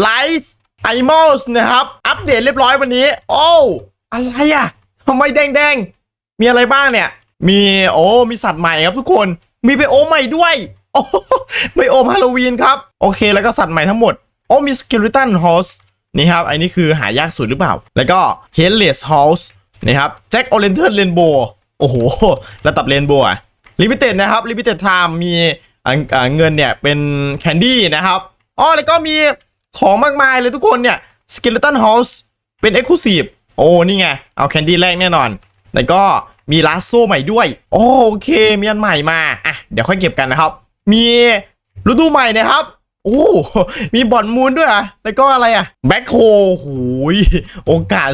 ไลท์ไอมอลส์นะครับ อัปเดตเรียบร้อยวันนี้ โอ้อะไรอะทำไมแดงๆ มีอะไรบ้างเนี่ย มีโอ้มีสัตว์ใหม่ครับทุกคน มีไบโอมใหม่ด้วย โอ้ไบโอมฮาโลวีนครับ โอเคแล้วก็สัตว์ใหม่ทั้งหมด โอ้มีสกิลิตันฮอสนี่ครับ อันนี้คือหายากสุดหรือเปล่า แล้วก็ Headless House นี่ครับแจ็คโอเรนเทอร์เรนโบโอ้โหระดับเรนโบว์อะลิมิเต็ดนะครับลิมิเต็ดไทม์มีเงินเนี่ยเป็นแคนดี้นะครับอ๋อแล้วก็มี ของมากมายเลยทุกคนเนี่ยสกิลตันเฮาส์เป็นเอ็กซ์คลูซีฟโอ้นี่ไง เอาแคนดี้แรกแน่นอน แล้วก็มีลาโซ่ใหม่ด้วย โอเค มีอันใหม่มาอะเดี๋ยวค่อยเก็บกันนะครับ มีฤดูใหม่นะครับโอ้มีบอดมูนด้วยอะแล้วก็อะไรอะแบ็คโฮหูยโอกาส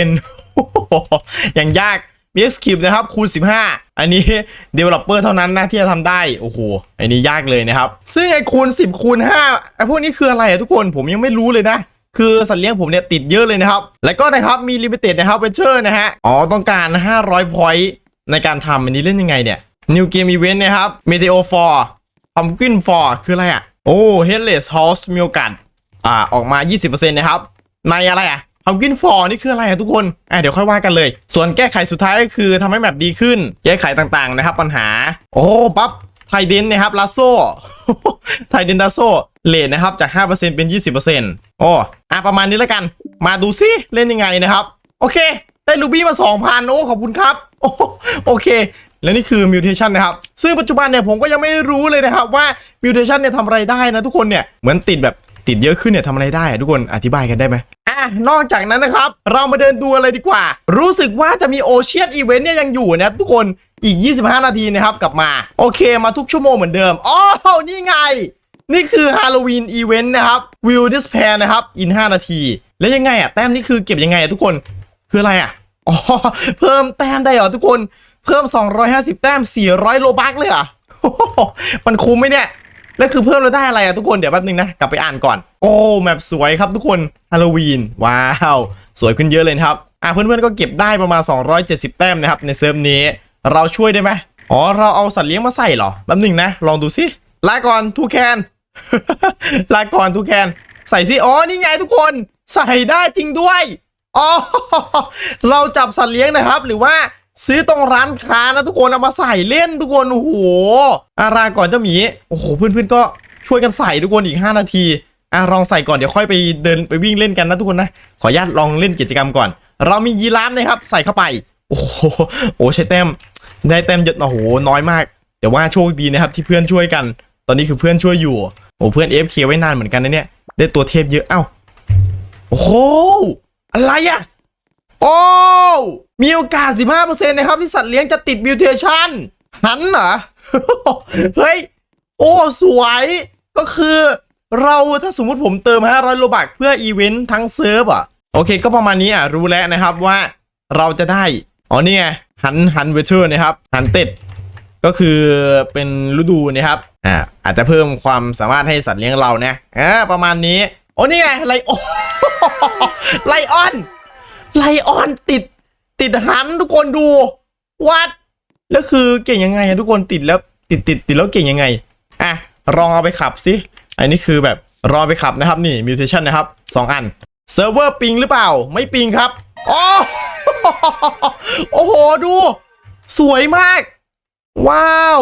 0.1%อย่างยาก มี Escape นะครับคูณ 15 อันนี้ Developer เท่านั้นนะที่จะทำได้ โอ้โหอันนี้ยากเลยนะครับ ซึ่งไอ้คูณ 10 คูณ5ไอ้พวกนี้คืออะไรทุกคนผมยังไม่รู้เลยนะคือสัตว์เลี้ยงผมเนี่ยติดเยอะเลยนะครับ แล้วก็นะครับมี Limited นะครับเวเชอร์นะฮะ อ๋อ ต้องการ 500 point ในการทำอันนี้เล่นยังไงเนี่ย New Game Event นะครับ Meteo 4 Pumpkin 4คืออะไรอะ โอ้ Headless Horse มีโอกาสอ่าออกมา 20%นะครับ ในอะไรอะ Pumpkin 4นี่คืออะไรอะทุกคนอะเดี๋ยวค่อยว่ากันเลย ส่วนแก้ไขสุดท้ายก็คือทำให้แมปดีขึ้น แก้ไขต่างๆนะครับปัญหา โอ้ปั๊บไทเดนนะครับลาโซ่ไทเดนลาโซ่เลทนะครับจาก 5%เป็น 20%โอ้อะประมาณนี้แล้วกัน มาดูซิเล่นยังไงนะครับ โอเค ได้รูบี้มา 2,000 โอ้ ขอบคุณครับ โอ้โอเค และนี่คือมิวเทชันนะครับ ซึ่งปัจจุบันเนี่ยผมก็ยังไม่รู้เลยนะครับว่ามิวเทชันเนี่ยทำอะไรได้นะทุกคนเนี่ย เหมือนติดแบบ ติดเยอะขึ้นเนี่ยทำอะไรได้อะทุกคนอธิบายกันได้ไหมอะนอกจากนั้นนะครับ เรามาเดินดูอะไรดีกว่า รู้สึกว่าจะมีโอเชียนอีเวนต์เนี่ยยังอยู่นะครับทุกคนอีก 25 นาทีนะครับกลับมา โอเคมาทุกชั่วโมงเหมือนเดิมอ๋อนี่ไง นี่คือฮาโลวีนอีเวนต์นะครับ Will Despair นะครับ in 5นาที แล้วยังไงอะแต้มนี่คือเก็บยังไงอะทุกคนคืออะไรอะอ๋อเพิ่มแต้มได้เหรอทุกคนเพิ่ม 250 แต้ม 400 โลบักเลยอะมันคุ้มไหมเนี่ย แล้วคือเพิ่มแล้วได้อะไรอะทุกคนเดี๋ยวแป๊บนึงนะกลับไปอ่านก่อน โอ้แมปสวยครับทุกคนฮาโลวีนว้าวสวยขึ้นเยอะเลยครับอะเพื่อนๆก็เก็บได้ประมาณ 270 แต้มนะครับในเซิร์ฟนี้เราช่วยได้ไหมอ๋อเราเอาสัตว์เลี้ยงมาใส่เหรอแป๊บนึงนะ ลองดูสิลาก่อนทูแคนลาก่อนทูแคนใส่สิอ๋อนี่ไงทุกคนใส่ได้จริงด้วยอ๋อเราจับสัตว์เลี้ยงนะครับ หรือว่า ซื้อตรงร้านค้านะทุกคนเอามาใส่เล่นทุกคนโอ้โหอาราก่อนเจ้าหมีโอ้โหเพื่อนๆก็ช่วยกันใส่ทุกคนอีก 5 นาทีอะลองใส่ก่อนเดี๋ยวค่อยไปเดินไปวิ่งเล่นกันนะทุกคนนะขออนุญาตลองเล่นกิจกรรมก่อน เรามียีราฟนะครับใส่เข้าไป โอ้โหโอ้ใช้แต้มได้แต้มเยอะโอ้โหน้อยมากแต่ว่าโชคดีนะครับที่เพื่อนช่วยกัน ตอนนี้คือเพื่อนช่วยอยู่โอ้เพื่อน FK ไว้นานเหมือนกันนะเนี่ยได้ตัวเทพเยอะเอ้าโอ้โหอะไรอะ โอ้มีโอกาส 15%นะครับ ที่สัตว์เลี้ยงจะติดมิวเทชันหันเหรอ เฮ้ย โอ้ สวย ก็คือเราถ้าสมมุติผมเติม 500 โลบักเพื่ออีเวนต์ทั้งเซิร์ฟอะ โอเค ก็ประมาณนี้อะ รู้แล้วนะครับว่าเราจะได้ อ๋อนี่ไงหันหันเวเทอร์นะครับ หันเต็ด ก็คือเป็นฤดูนะครับ อ่า อาจจะเพิ่มความสามารถให้สัตว์เลี้ยงเราเนะอ่าประมาณนี้ โอ้นี่ไงไลโอไลออน ไลออนติด ติดหันทุกคนดูวัดแล้วคือเก่งยังไงอะทุกคนติดแล้วติดติดติดแล้วเก่งยังไงอะลองเอาไปขับสิอันนี้คือแบบรอไปขับนะครับนี่มิวเทชันนะครับสองอันเซิร์ฟเวอร์ปิงหรือเปล่า ไม่ปิงครับอ๋อโอ้โหดู สวยมาก ว้าว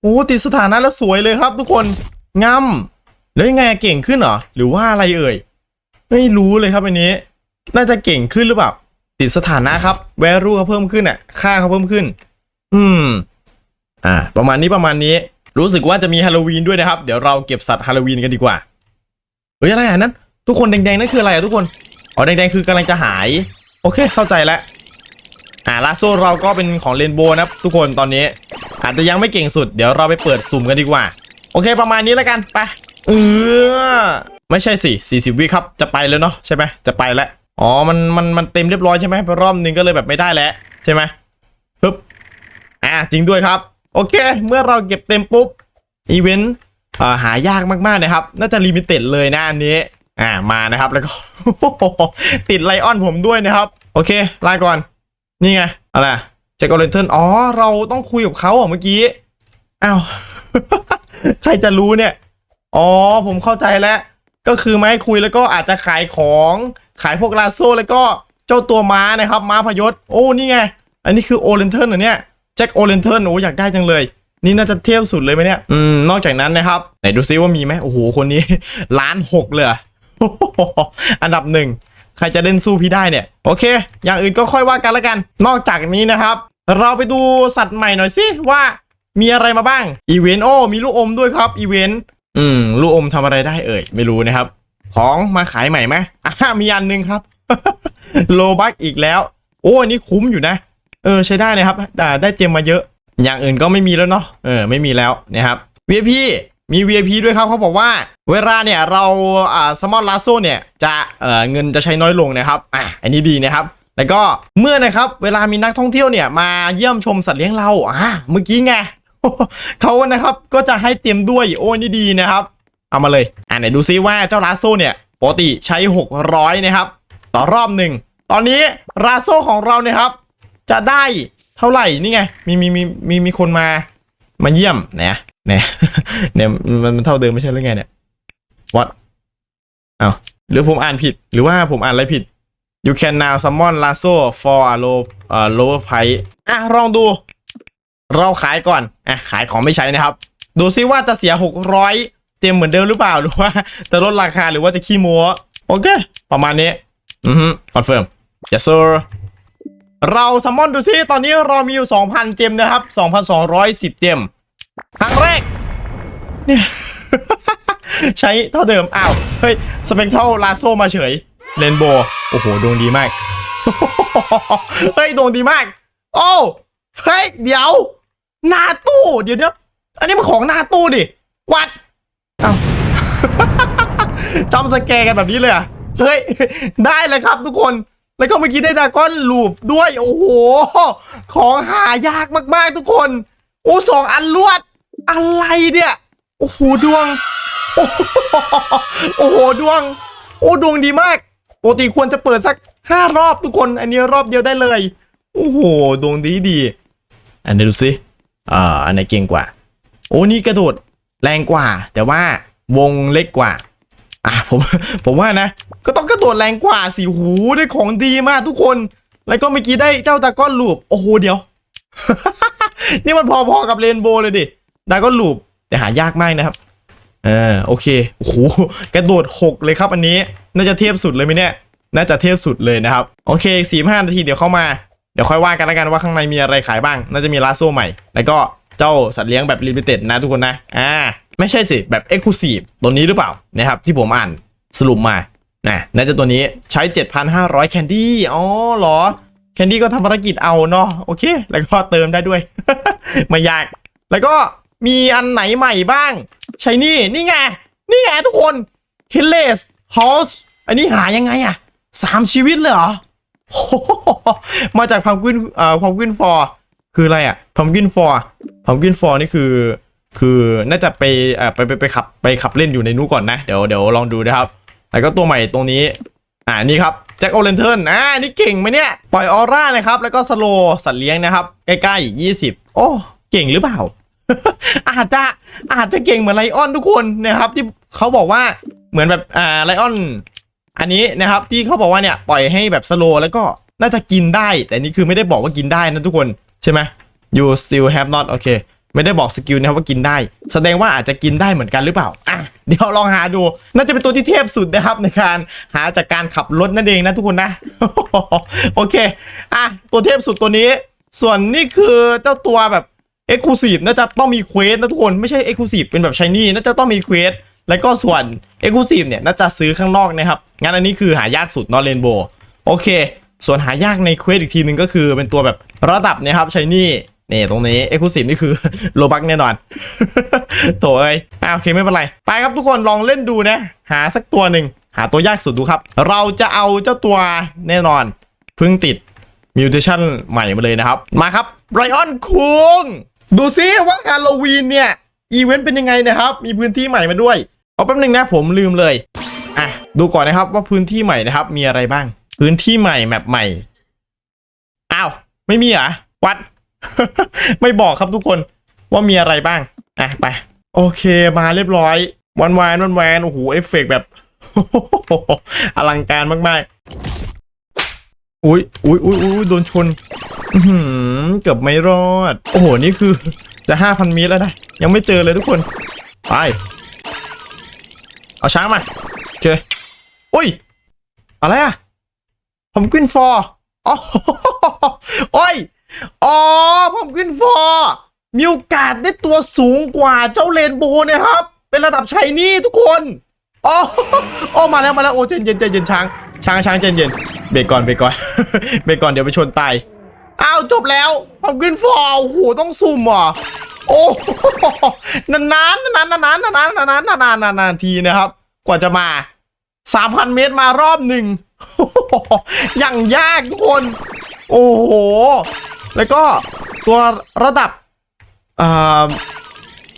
โอ้ติดสถานะแล้วสวยเลยครับทุกคนงำแล้วยังไงเก่งขึ้นเหรอ หรือว่าอะไรเอ่ย ไม่รู้เลยครับอันนี้ น่าจะเก่งขึ้นหรือเปล่า ติดสถานะครับ แวรูเขาเพิ่มขึ้นอะ ค่าเขาเพิ่มขึ้น อืม อ่า ประมาณนี้ประมาณนี้ รู้สึกว่าจะมีฮาโลวีนด้วยนะครับ เดี๋ยวเราเก็บสัตว์ฮาโลวีนกันดีกว่า เฮ้ยอะไรอะนั้น ทุกคนแดงๆนั่นคืออะไรอะทุกคน อ๋อแดงๆคือกำลังจะหาย โอเค เข้าใจแล้ว อ่าลาโซ่เราก็เป็นของเรนโบว์นะครับ ทุกคนตอนนี้ อาจจะยังไม่เก่งสุด เดี๋ยวเราไปเปิดสุ่มกันดีกว่า โอเค ประมาณนี้แล้วกัน ไป เออ ไม่ใช่สิ40วิครับ จะไปแล้วเนาะใช่ไหมจะไปแล้ว อ๋อ มัน มัน มันเต็มเรียบร้อยใช่ไหมไปรอบนึงก็เลยแบบไม่ได้แล้วใช่ไหมฮึบอ่า จริงด้วยครับ โอเค เมื่อเราเก็บเต็มปุ๊บ อีเวนต์าหายากมากๆนะครับ น่าจะลิมิเต็ดเลยนะอันนี้ อ่า มานะครับ แล้วก็ ติดไลออนผมด้วยนะครับ โอเค ลาก่อน นี่ไง อะไรแจ็คกอเลนเทนอ๋อ เราต้องคุยกับเขาเมื่อกี้ อ้าว ใครจะรู้เนี่ย อ๋อ ผมเข้าใจแล้ว ก็คือไมาให้คุยแล้วก็อาจจะขายของขายพวกลาโซ่แล้วก็เจ้าตัวม้านะครับม้าพยศโอ้นี่ไง อันนี้คือโอเลนเทิร์นเหรอเนี่ยแจ็คโอเลนเทิร์นโอ้อยากได้จังเลย นี่น่าจะเทียบสุดเลยไหมเนี่ยอืมนอกจากนั้นนะครับไหนดูซิว่ามีไหมโอ้โหคนนี้ล้านหกเลยออันดับหนึ่งใครจะเล่นสู้พี่ได้เนี่ยโอเค อย่างอื่นก็ค่อยว่ากันละกัน นอกจากนี้นะครับ เราไปดูสัตว์ใหม่หน่อยสิว่ามีอะไรมาบ้างอีเวนต์โอ้มีลูกอมด้วยครับอีเวนต์ อืมลูกอมทำอะไรได้เอ่ย ไม่รู้นะครับ ของมาขายใหม่ไหมอะมีอันหนึงครับ โลบักอีกแล้ว โอ้อันนี้คุ้มอยู่นะ เออใช้ได้นะครับ แต่ได้เจมมาเยอะ อย่างอื่นก็ไม่มีแล้วเนาะเออไม่มีแล้วนะครับ VIP มี VIP ด้วยครับเขาบอกว่า เวลาเนี่ยเราอ่าสมอลลาโซเนี่ยจะเอ่อเงินจะใช้น้อยลงนะครับอะอันนี้ดีนะครับแล้วก็เมื่อนะครับเวลามีนักท่องเที่ยวเนี่ยมาเยี่ยมชมสัตว์เลี้ยงเราอะเมื่อกี้ไง เขานะครับก็จะให้เตรียมด้วยโอ้ยนี่ดีนะครับ เอามาเลยอ่าไหนดูซิว่าเจ้าลาโซเนี่ยปกติใช้ 600 นะครับ ต่อรอบหนึ่งตอนนี้ลาโซของเราเนี่ยครับ จะได้เท่าไหร่นี่ไงมีมีมีมีมีคนมามาเยี่ยมนี่ยเนี่ยเนี่ยมันมันเท่าเดิมไม่ใช่หรือไงเนี่ย what เอาหรือผมอ่านผิดหรือว่าผมอ่านอะไรผิด you can now summon lasso for a low เอ่อ lower price อะลองดู เราขายก่อนอะขายของไม่ใช้นะครับ ดูซิว่าจะเสีย 600เต็มเหมือนเดิมหรือเปล่าหรือว่าจะลดราคาหรือว่าจะขี้โม้โอเค ประมาณนี้อือฮึคอนเฟิร์ม yes sir เราซัมมอนดูซิตอนนี้เรามีอยู่ 2,000 เจมนะครับ 2,210 เจม ครั้งแรกเนี่ยใช้เท่าเดิม อ้าว เฮ้ย สเปกเทลลาโซมาเฉยเรนโบว์โอ้โห ดวงดีมาก เฮ้ย ดวงดีมาก โอ้ เฮ้ย เดี๋ยว หน้าตู้เดี๋ยวเดี๋ยวอันนี้มันของหน้าตู้ดิวัดเอ้า จำสแกร์กันแบบนี้เลยอะเฮ้ยได้เลยครับทุกคนแล้วก็เมื่อกี้ได้ดาก้อนลูปด้วยโอ้โหของหายากมากๆทุกคน โอ้สองอันลวด อะไรเนี่ยโอ้โหดวงโอ้โหโอ้โหดวง โอ้ดวงดีมากปกติควรจะเปิดสักห้ารอบทุกคน อันนี้รอบเดียวได้เลย โอ้โหดวงดีดี อันนี้ดูสิ อ่าอันไหนเก่งกว่า โอ้นี่กระโดดแรงกว่า แต่ว่าวงเล็กกว่า อะผมผมว่านะ ก็ต้องกระโดดแรงกว่าสิหูได้ของดีมากทุกคน แล้วก็เมื่อกี้ได้เจ้าดาก้อนลูปโอ้โหเดี๋ยว นี่มันพอๆกับเรนโบว์เลยดิดาก้อนลูปแต่หายากมากนะครับเออโอเคโอ้โหกระโดดหกเลยครับอันนี้ น่าจะเทียบสุดเลยไหมเนี่ยน่าจะเทียบสุดเลยนะครับ โอเคสี่ห้านาทีเดี๋ยวเข้ามา เดี๋ยวค่อยว่ากันแล้วกันว่าข้างในมีอะไรขายบ้าง น่าจะมีลาโซ่ใหม่ แล้วก็เจ้าสัตว์เลี้ยงแบบลิมิเต็ดนะทุกคนนะ อ่า ไม่ใช่สิ แบบเอ็กซ์คลูซีฟตัวนี้หรือเปล่านะครับที่ผมอ่านสรุปมา นะน่าจะตัวนี้ใช้ 7,500 แคนดี้ อ๋อเหรอ แคนดี้ก็ทำภารกิจเอาเนาะ โอเค แล้วก็เติมได้ด้วย ไม่ยาก แล้วก็มีอันไหนใหม่บ้างใช่นี่ นี่ไง นี่ไงทุกคน h i l l e s House อันนี้หายังไงอะสามชีวิตเลยเหรอ มาจากพัมกินเอ่อพัมกินฟอร์คืออะไรอะพัมกินฟอร์พัมกินฟอร์นี่คือ คือน่าจะไปเอ่อไปไปไปขับไปขับเล่นอยู่ในนู้ก่อนนะ เดี๋ยวเดี๋ยวลองดูนะครับ แล้วก็ตัวใหม่ตรงนี้ อ่านี่ครับแจ็คโอเลนเทิร์นอ่านี่เก่งไหมเนี่ย ปล่อยออร่านะครับ แล้วก็สโลสัตว์เลี้ยงนะครับ ใกล้ๆ20โอ้ เก่งหรือเปล่า อาจจะอาจจะเก่งเหมือนไลออนทุกคนนะครับ ที่เขาบอกว่าเหมือนแบบอ่าไลออน อันนี้นะครับที่เขาบอกว่าเนี่ยปล่อยให้แบบสโลแล้วก็น่าจะกินได้ แต่นี่คือไม่ได้บอกว่ากินได้นะทุกคนใช่ไหม you still have not โอเคไม่ได้บอกสกิลนะครับว่ากินได้ แสดงว่าอาจจะกินได้เหมือนกันหรือเปล่าอะเดี๋ยวลองหาดู น่าจะเป็นตัวที่เทพสุดนะครับในการหาจากการขับรถนั่นเองนะทุกคนนะ โอเคอะตัวเทพสุดตัวนี้ ส่วนนี่คือเจ้าตัวแบบเอ็กซ์คลูซีฟน่าจะต้องมีเควสนะทุกคนไม่ใช่เอ็กซ์คลูซีฟเป็นแบบชายนี่น่าจะต้องมีเควส แล้วก็ส่วนเอ็กซ์คลูซีฟเนี่ยน่าจะซื้อข้างนอกนะครับ งั้นอันนี้คือหายากสุดนอเรนโบโอเค ส่วนหายากในเควสอีกทีหนึ่งก็คือเป็นตัวแบบระดับเนะครับชายนี่นี่ตรงนี้เอ็กซ์คลูซีฟนี่คือโลบักแน่นอนโถเอ้ยอ่าโอเคไม่เป็นไร ไปครับทุกคนลองเล่นดูนะ หาสักตัวหนึ่ง หาตัวยากสุดดูครับ เราจะเอาเจ้าตัวแน่นอน เพิ่งติดมิวเทชันใหม่มาเลยนะครับ มาครับไรออนคุงดูซิว่าฮาโลวีนเนี่ย อีเวนต์เป็นยังไงนะครับ มีพื้นที่ใหม่มาด้วย เอาแป๊บนึงนะผมลืมเลย อะ ดูก่อนนะครับว่าพื้นที่ใหม่นะครับ มีอะไรบ้าง พื้นที่ใหม่แมปใหม่ อ้าว ไม่มีเหรอ วัด ไม่บอกครับทุกคนว่ามีอะไรบ้าง อะ ไป โอเคมาเรียบร้อย วันวานวันวนโอ้โหเอฟเฟกต์แบบ อลังการมากๆอุ้ยอุ้ยอุ้ยอุ้ยโดนชนเกือบไม่รอด โอ้โห นี่คือจะห้าพันเมตรแล้วนะ ยังไม่เจอเลยทุกคน ไป เอาช้างมา โอเคอุ้ย อะไรอะผมกินฟอร์อ๋อโอ้ยอ๋อผมกินฟอร์มีโอกาสได้ตัวสูงกว่าเจ้าเรนโบนี่ยครับ เป็นระดับชัยนี่ทุกคนอ๋ออ๋อมาแล้วมาแล้วโอ้ใจเย็นเย็นช้างช้างช้างใจเย็นเบรกก่อนเบรกก่อนเบรกก่อนเดี๋ยวไปชนตาย อ้าวจบแล้วผมขึ้นฟอร์โอ้โหต้องซุ่มอะโอ้นานนานนานนานนานนานนานนานนานนานนานทีนะครับ กว่าจะมา3,000เมตรมารอบหนึ่งอย่างยากทุกคน โอ้โห แล้วก็ตัวระดับ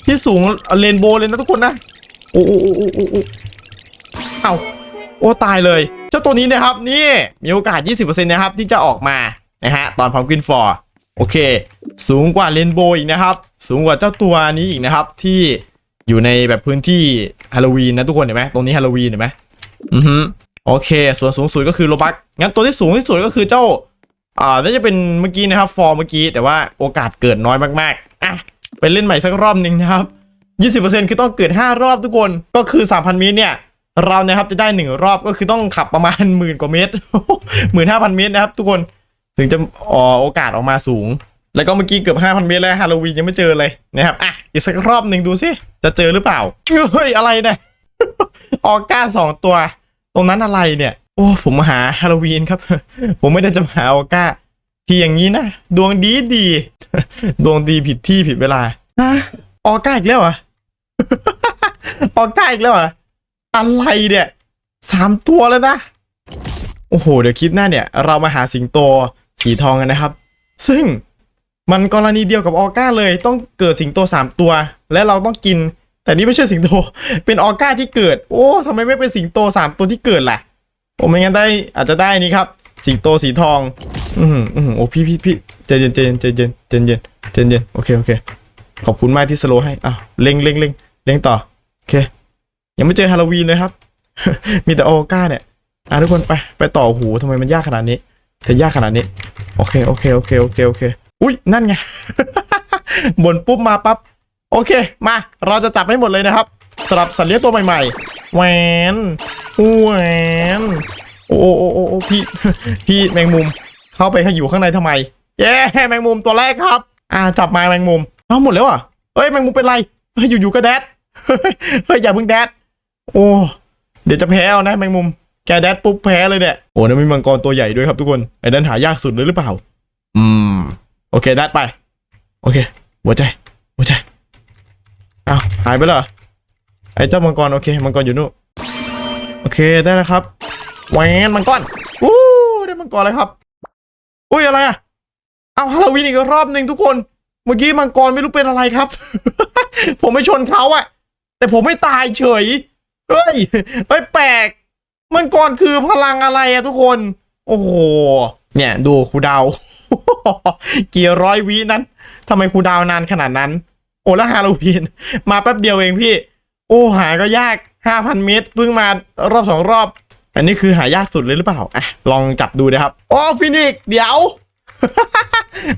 ที่สูงเรนโบว์เลยนะทุกคนนะ โอ้โอ้โอ้โอ้โอ้โอ้เอ้าโอ้ตายเลย เจ้าตัวนี้นะครับ นี่ มีโอกาส 20%นะครับ ที่จะออกมา นะฮะตอนพัมกินฟอร์โอเค สูงกว่าเรนโบว์อีกนะครับ สูงกว่าเจ้าตัวนี้อีกนะครับ ที่อยู่ในแบบพื้นที่ฮาโลวีนนะทุกคนเห็นไหมตรงนี้ฮาโลวีนเห็นไหมอือฮึโอเค ส่วนสูงสุดก็คือโลบักงั้นตัวที่สูงที่สุดก็คือเจ้าอ่าน่าจะเป็นเมื่อกี้นะครับ ฟอร์เมื่อกี้แต่ว่าโอกาสเกิดน้อยมากๆอะไปเล่นใหม่สักรอบหนึ่งนะครับ20%คือต้องเกิด 5 รอบทุกคนก็คือ 3,000 เมตรเนี่ย เรานะครับจะได้ 1 รอบก็คือต้องขับประมาณหมื่นกว่าเมตรหมื่นห้าพันเมตรนะครับทุกคน ถึงจะอ๋อโอกาสออกมาสูง แล้วก็เมื่อกี้เกือบ 5,000 เมตรแล้วฮาโลวีนยังไม่เจอเลยนะครับอะอีกสักรอบหนึ่งดูสิจะเจอหรือเปล่าเฮ้ยอะไรเนี่ยออก้าสองตัว ตรงนั้นอะไรเนี่ย โอ้ผมมาหาฮาโลวีนครับ ผมไม่ได้จะมาหาออก้าที่อย่างนี้นะดวงดีดี ดวงดีผิดที่ผิดเวลาฮะออก้าอีกแล้วเหรอออก้าอีกแล้วเหรออะไรเนี่ยสามตัวแล้วนะ โอ้โห เดี๋ยวคลิปหน้าเนี่ย เรามาหาสิงโต สีทองกันนะครับ ซึ่งมันกรณีเดียวกับออก้าเลย ต้องเกิดสิงโตสามตัว และเราต้องกิน แต่นี่ไม่ใช่สิงโต เป็นออก้าที่เกิด โอ้ทำไมไม่เป็นสิงโตสามตัวที่เกิดล่ะโอ้ไม่งั้นได้อาจจะได้นี่ครับ สิงโตสีทอง อืมอืมโอ้พี่พี่พี่ใจเย็นใจเย็นใจเย็นใจเย็นใจเย็นโอเคโอเค ขอบคุณมากที่สโลให้อ้าวเล็งเล็งเล็งเล็งต่อโอเค ยังไม่เจอฮาโลวีนเลยครับ มีแต่โอก้าเนี่ยอะทุกคนไปไปต่อหูทำไมมันยากขนาดนี้ จะยากขนาดนี้ โอเคโอเคโอเคโอเคโอเคอุ้ยนั่นไงบนปุ๊บมาปั๊บโอเคมา เราจะจับให้หมดเลยนะครับสำหรับสัตว์เลี้ยงตัวใหม่ๆแหวนแหวนโอ้โอ้โอ้โอพี่พี่แมงมุม เข้าไปอยู่ข้างในทำไมเย้แมงมุมตัวแรกครับ อ่าจับมาแมงมุมเอาหมดแล้วอะเอ้ยแมงมุมเป็นไรเฮ้ยอยู่ๆก็แดดเฮ้ยอย่าเพิ่งแดดโอ้เดี๋ยวจะแพ้เอานะแมงมุม แกแดดปุ๊บแพ้เลยเนี่ยโอ้นั่นมีมังกรตัวใหญ่ด้วยครับทุกคนไอ้นั่นหายากสุดเลยหรือเปล่า อืม โอเคแดดไป โอเค หัวใจ หัวใจอ้าวหายไปแล้วเหรอไอ้เจ้ามังกรโอเคมังกรอยู่นู่นโอเคได้แล้วครับแหวนมังกรอู้ได้มังกรเลยครับ อุ้ยอะไรอะเอาฮาโลวีนอีกรอบหนึ่งทุกคน เมื่อกี้มังกรไม่รู้เป็นอะไรครับ ผมไม่ชนเขาอะแต่ผมไม่ตายเฉยเฮ้ยเฮ้ยแปลก มังกรคือพลังอะไรอะทุกคน โอ้โห เนี่ยดูครูดาว กี่ร้อยวินั้นทำไมครูดาวนานขนาดนั้น โอ้แล้วฮาโลวีน มาแป๊บเดียวเองพี่ โอ้หาก็ยากห้าพันเมตรเพิ่งมารอบสองรอบ อันนี้คือหายากสุดเลยหรือเปล่าอะลองจับดูนะครับโอ้ฟินิกเดี๋ยว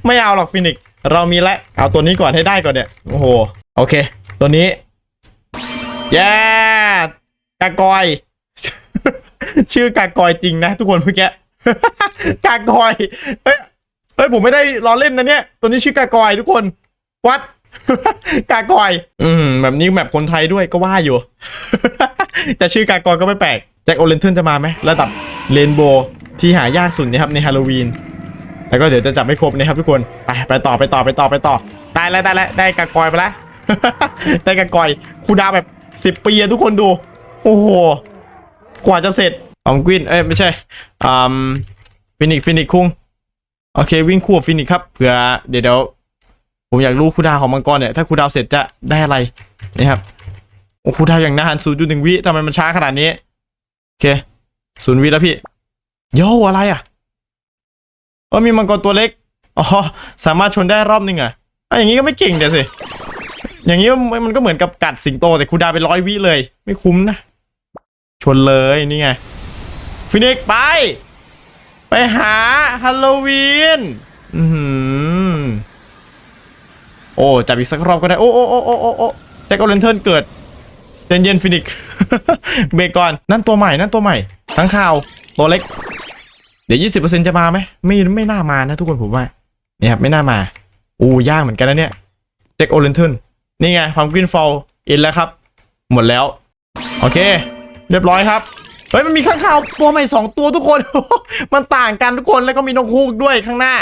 ไม่เอาหรอกฟินิกเรามีแล้วเอาตัวนี้ก่อนให้ได้ก่อนเนี่ยโอ้โหโอเค ตัวนี้แย่กากอย ชื่อกากอยจริงนะทุกคนเมื่อกี้กากอยเฮ้ยเฮ้ยผมไม่ได้ล้อเล่นนะเนี่ย ตัวนี้ชื่อกากอยทุกคนวัดกากอย อืมแบบนี้แบบคนไทยด้วยก็ว่าอยู่แต่ชื่อกากอยก็ไม่แปลกแจ็คโอเลนเทนจะมาไหมระดับเรนโบว์ที่หายากสุดนะครับในฮาโลวีนแล้วก็เดี๋ยวจะจับให้ครบนะครับทุกคน ไปไปต่อไปต่อไปต่อไปต่อได้แล้วได้แล้วได้กากอยไปแล้วได้กากอยคูดาแบบสิบปีอะทุกคนดู โอ้โห กว่าจะเสร็จออมกวินเอ้ยไม่ใช่อ่าฟินิกฟินิกคุงโอเควิ่งคู่ฟินิกครับเผื่อเดี๋ยวเดี๋ยวผมอยากรู้คูดาวของมังกรเนี่ยถ้าคูดาวเสร็จจะได้อะไรนะครับโอ้คูดาวอย่างนานศูนย์จุดหนึ่งวิทำไมมันช้าขนาดนี้โอเคศูนย์วิแล้วพี่โย่อะไรอะเออมีมังกรตัวเล็กอ๋อสามารถชนได้รอบหนึงอะอะอย่างนี้ก็ไม่เก่งเดี๋ยวสิอย่างนี้มันก็เหมือนกับกัดสิงโตแต่คูดาวเป็นร้อยวิเลย ไม่คุ้มนะ นเลยนี่ไงฟินิกไป ไปหาฮัลโลวีนอือหือโอ้จับอีกสักรอบก็ได้ โอ้โอ้โอ้โอ้โอ้แจ็คโอเลนเทิร์นเกิดเย็นเย็นฟินิกเบรกก่อน นั่นตัวใหม่ นั่นตัวใหม่ ทั้งข่าว ตัวเล็ก เดี๋ยวยี่สิบเปอร์เซ็นจะมาไหม ไม่ ไม่น่ามานะทุกคนผมว่า เนี่ยครับ ไม่น่ามา อู้ยากเหมือนกันนะเนี่ย แจ็คโอเลนเทิร์นนี่ไงพัมกินฟอลอินแล้วครับ หมดแล้ว โอเค เรียบร้อยครับ เฮ้ยมันมีข้างข่าวตัวใหม่สองตัวทุกคน มันต่างกันทุกคนแล้วก็มีนกฮูกด้วยข้างหน้า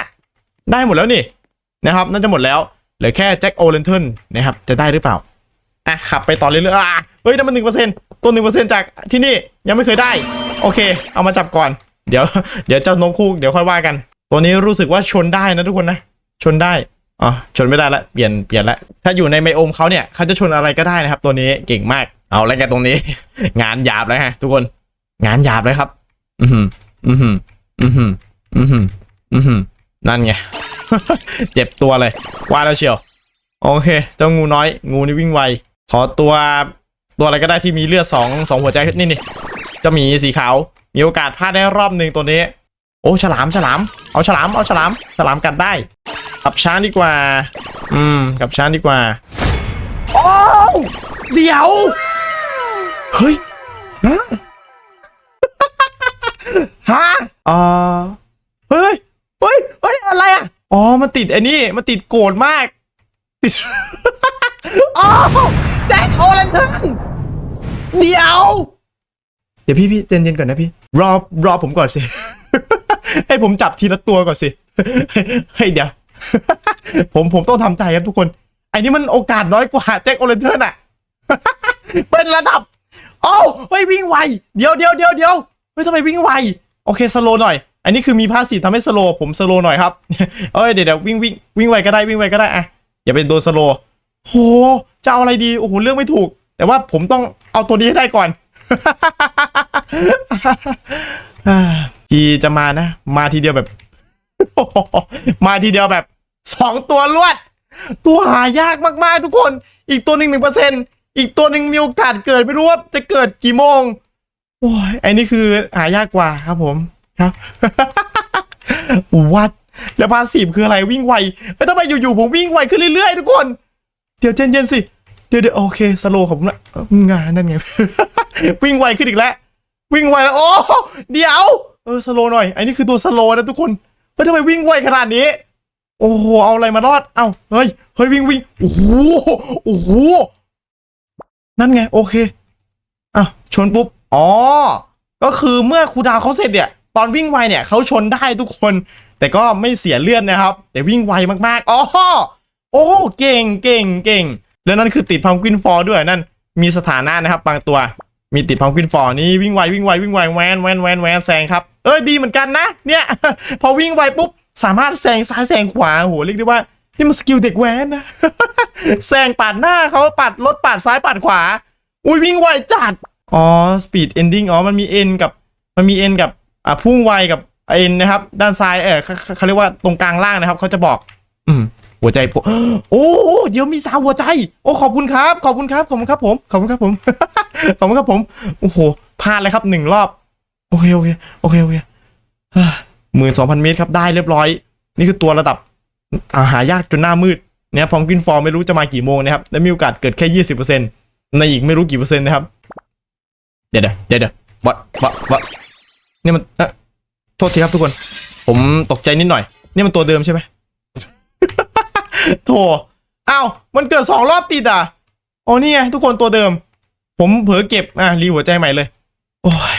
ได้หมดแล้วนี่นะครับน่าจะหมดแล้วเหลือแค่แจ็คโอเลนเทนนะครับจะได้หรือเปล่าอะขับไปต่อเรื่อยๆอะเฮ้ยนั่นมันหนึ่งเปอร์เซ็นต์ตัวหนึ่งเปอร์เซ็นต์จากที่นี่ยังไม่เคยได้ โอเค เอามาจับก่อน เดี๋ยว เดี๋ยวเจ้านกฮูกเดี๋ยวค่อยว่ากัน ตัวนี้รู้สึกว่าชนได้นะทุกคนนะ ชนได้อ๋อชนไม่ได้ละเปลี่ยนเปลี่ยนละถ้าอยู่ในไมโอมเขาเนี่ยเขาจะชนอะไรก็ได้นะครับ ตัวนี้เก่งมาก เอาแล้วแกตรงนี้ งานหยาบแล้วฮะ ทุกคน งานหยาบเลยครับ อือหืออือหืออือหืออือหืออือหือนั่นไง เจ็บตัวเลย ว่าแล้วเชียว โอเค เจ้างูน้อย งูนี่วิ่งไว ขอตัวตัวอะไรก็ได้ที่มีเลือดสองสองหัวใจนี่นี่เจ้าหมีสีขาว มีโอกาสพลาดได้รอบหนึ่งตัวนี้ โอ้ฉลามฉลาม เอาฉลามเอาฉลาม ฉลามกัดได้ กับช้างดีกว่า อืม กับช้างดีกว่า โอ้เดี๋ยว เฮ้ยฮะฮะอ่าเฮ้ยเฮ้ยเฮ้ยอะไรอะอ๋อมันติดไอ้นี่มันติดโกรธมาก ติดอ๋อแจ็คโอเลนเทนเดี๋ยว เดี๋ยวพี่พี่เย็นเย็นๆก่อนนะพี่ รอรอผมก่อนสิ ให้ผมจับทีละตัวก่อนสิให้เดี๋ยว ผมผมต้องทำใจครับทุกคน ไอ้นี่มันโอกาสน้อยกว่าแจ็คโอเลนเทนอะเป็นระดับ โอ้เฮ้ยวิ่งไว เดี๋ยวเดี๋ยวเดี๋ยวเดี๋ยวเฮ้ยทำไมวิ่งไว โอเคสโลหน่อย อันนี้คือมีพาสีทำให้สโลผมสโลหน่อยครับ เอ้ยเดี๋ยวเดี๋ยววิ่งวิ่งวิ่งไวก็ได้วิ่งไวก็ได้อะอย่าไปโดนสโลโหจะเอาอะไรดี โอ้โหเลือกไม่ถูก แต่ว่าผมต้องเอาตัวนี้ให้ได้ก่อน ทีจะมานะ มาทีเดียวแบบ มาทีเดียวแบบสองตัวลวด ตัวหายากมากๆทุกคน อีกตัวหนึ่งหนึ่งเปอร์เซ็น อีกตัวหนึ่งมีโอกาสเกิดไม่รู้ว่าจะเกิดกี่โมง โอ้ยไอ้นี่คือหายากกว่าครับผมครับ วัดแล้วพาสีฟคืออะไรวิ่งไวเอ้ยทำไมอยู่ๆผมวิ่งไวขึ้นเรื่อยๆทุกคน เดี๋ยวเย็นๆสิ เดี๋ยวเดี๋ยวโอเคสโลของผมนะงานนั่นไง วิ่งไวขึ้นอีกแล้ว วิ่งไวแล้ว โอ้เดี๋ยว เออสโลหน่อยไอ้นี่คือตัวสโลนะทุกคนเฮ้ยทำไมวิ่งไวขนาดนี้ โอ้โหเอาอะไรมารอด เอ้าเฮ้ยเฮ้ยวิ่งวิ่งโอ้โหโอ้โห นั่นไง โอเคอะชนปุ๊บ อ๋อ ก็คือเมื่อครูดาวเขาเสร็จเนี่ย ตอนวิ่งไวเนี่ยเขาชนได้ทุกคน แต่ก็ไม่เสียเลือดนะครับ แต่วิ่งไวมากๆอ๋อโอ้เก่งเก่งเก่ง แล้วนั่นคือติดพัมกินฟอร์ด้วยนั่นมีสถานะนะครับบางตัว มีติดพัมกินฟอร์นี่วิ่งไววิ่งไววิ่งไวแวนแวนแวนแวนแซงครับเออดีเหมือนกันนะ เนี่ย พอวิ่งไวปุ๊บสามารถแซงซ้ายแซงขวาโหเรียกได้ว่านี่มันสกิลเด็กแว้นนะ แซงปาดหน้าเขาปัดรถปาดซ้ายปาดขวา อุ้ยวิ่งไวจัด อ๋อ speed ending อ๋อมันมี end กับมันมี end กับอ่าพุ่งไวกับ end นนะครับ ด้านซ้ายเออเขาเรียกว่าตรงกลางล่างนะครับเขาจะบอก อืมหัวใจผมโอ้โหเดี๋ยวมีสาวหัวใจ โอ้ขอบคุณครับ ขอบคุณครับขอบคุณครับผมขอบคุณครับผมขอบคุณครับผมโอ้โหพลาดเลยครับหนึ่งรอบโอเคโอเคโอเคโอเคหมื่นสองพันเมตรครับได้เรียบร้อย นี่คือตัวระดับอาหายากจนหน้ามืด เนี่ยพอมกินฟอร์ไม่รู้จะมากี่โมงนะครับและมีโอกาสเกิดแค่ยี่สิบเปอร์เซ็นต์ในอีกไม่รู้กี่เปอร์เซ็นต์นะครับ เดี๋ยวเดี๋ยวเดี๋ยวดวัดวัดวัดนี่มันอ่อโทษทีครับทุกคน ผมตกใจนิดหน่อย นี่มันตัวเดิมใช่ไหมโถอ้าวมันเกิดสองรอบติดอะอ๋อนี่ไงทุกคนตัวเดิม ผมเผลอเก็บอะรีหัวใจใหม่เลย โอ้ย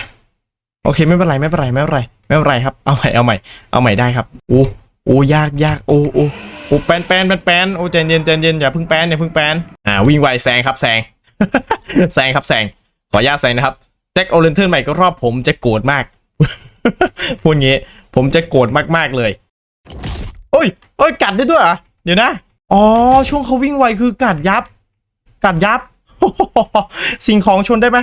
โอเคไม่เป็นไรไม่เป็นไรไม่เป็นไรไม่เป็นไรครับ เอาใหม่เอาใหม่เอาใหม่ได้ครับโอ้โอ้ยากยากโอ้โอ้ โอ้แปนแปนแปนแปนโอ้ใจเย็นใจเย็นอย่าพิ่งแปนอย่าพิ่งแปนอ่าวิ่งไวแซงครับแซงแซงครับแซงขออนุญาตแซงนะครับแจ็คโอเลนเทิร์นใหม่ก็รอบผมจะโกรธมากพูดงี้ผมจะโกรธมากๆเลยโอ้ยโอ้ยกัดได้ด้วยเหรอเดี๋ยวนะอ๋อช่วงเขาวิ่งไวคือกัดยับ กัดยับ สิ่งของชนได้ไหม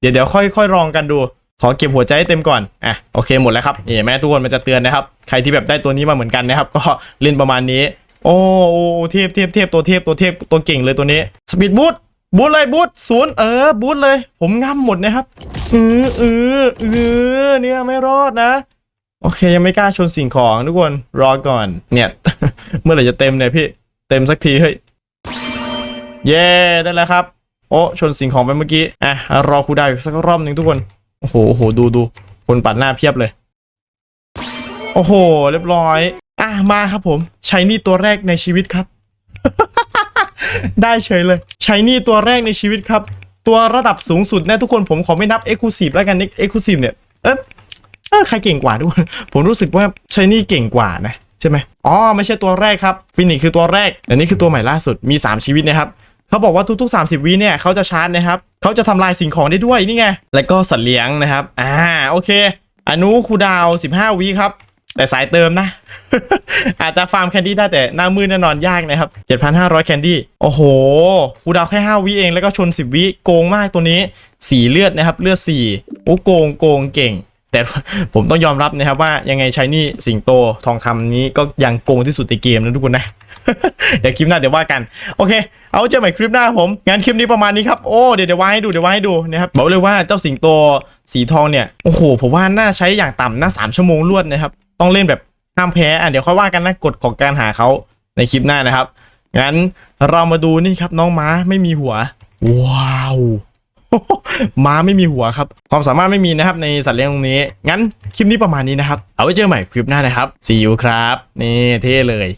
เดี๋ยวเดี๋ยวค่อยค่อยลองกันดู ขอเก็บหัวใจให้เต็มก่อนอะโอเคหมดแล้วครับนี่เห็นไหมทุกคนมันจะเตือนนะครับ ใครที่แบบได้ตัวนี้มาเหมือนกันนะครับ ก็เล่นประมาณนี้ โอ้โอ้เทพเทพเทพตัวเทพตัวเทพตัวเก่งเลยตัวนี้สปีดบูทบูทเลยบูทศูนย์เออบูทเลย ผมง่ำหมดนะครับเออเออเออเนี่ยไม่รอดนะ โอเคยังไม่กล้าชนสิ่งของทุกคนรอก่อนเนี่ย เมื่อไหร่จะเต็มเนี่ยพี่เต็มสักทีเฮ้ยเย้ได้แล้วครับโอ้ชนสิ่งของไปเมื่อกี้อะรอครูดาวอีกสักรอบหนึ่งทุกคนโอ้โหโอ้โหดูดูคนปัดหน้าเพียบเลย โอ้โห เรียบร้อย มาครับผมใช้นี่ตัวแรกในชีวิตครับ ได้เฉยเลย ใช้นี่ตัวแรกในชีวิตครับ ตัวระดับสูงสุดนะทุกคนผมขอไม่นับ Exclusive แล้วกัน Exclusive เนี่ยเอ๊ะเออใครเก่งกว่าทุกคนผมรู้สึกว่าใช้นี่เก่งกว่านะใช่ไหมอ๋อไม่ใช่ตัวแรกครับฟินิกคือตัวแรก อันนี้คือตัวใหม่ล่าสุดมี 3 ชีวิตนะครับเขาบอกว่าทุกๆ 30วิเนี่ยเขาจะชาร์จนะครับเขาจะทำลายสิ่งของได้ด้วยนี่ไงแล้วก็สัตว์เลี้ยงนะครับอ่าโอเค อนุคูดาว 15วิครับ แต่สายเติมนะ อาจจะฟาร์มแคนดี้ได้แต่หน้ามือแน่นอนยากนะครับ 7,500 แคนดี้ โอ้โห คูดาวแค่ 5 วิเองแล้วก็ชน 10 วิโกงมากตัวนี้สีเลือดนะครับ เลือด 4 โอ้โกงโกงเก่ง แต่ผมต้องยอมรับนะครับว่ายังไงใช้นี่สิงโตทองคำนี้ก็ยังโกงที่สุดในเกมนะทุกคนนะเดี๋ยวคลิปหน้าเดี๋ยวว่ากัน โอเค เอาเจอใหม่คลิปหน้าผมงานคลิปนี้ประมาณนี้ครับ โอ้เดี๋ยวเดี๋ยวว่าให้ดูเดี๋ยวว่าให้ดูนะครับบอกเลยว่าเจ้าสิงโตสีทองเนี่ย โอ้โห ผมว่าน่าใช้อย่างต่ำน่าสามชั่วโมงรวดนะครับ ต้องเล่นแบบห้ามแพ้อะเดี๋ยวค่อยว่ากันนะกฎของการหาเขาในคลิปหน้านะครับ งั้นเรามาดูนี่ครับน้องม้าไม่มีหัว ว้าวม้าไม่มีหัวครับ ความสามารถไม่มีนะครับในสัตว์เลี้ยงตรงนี้ งั้นคลิปนี้ประมาณนี้นะครับ เอาไว้เจอใหม่คลิปหน้านะครับ see you ครับ นี่เท่เลย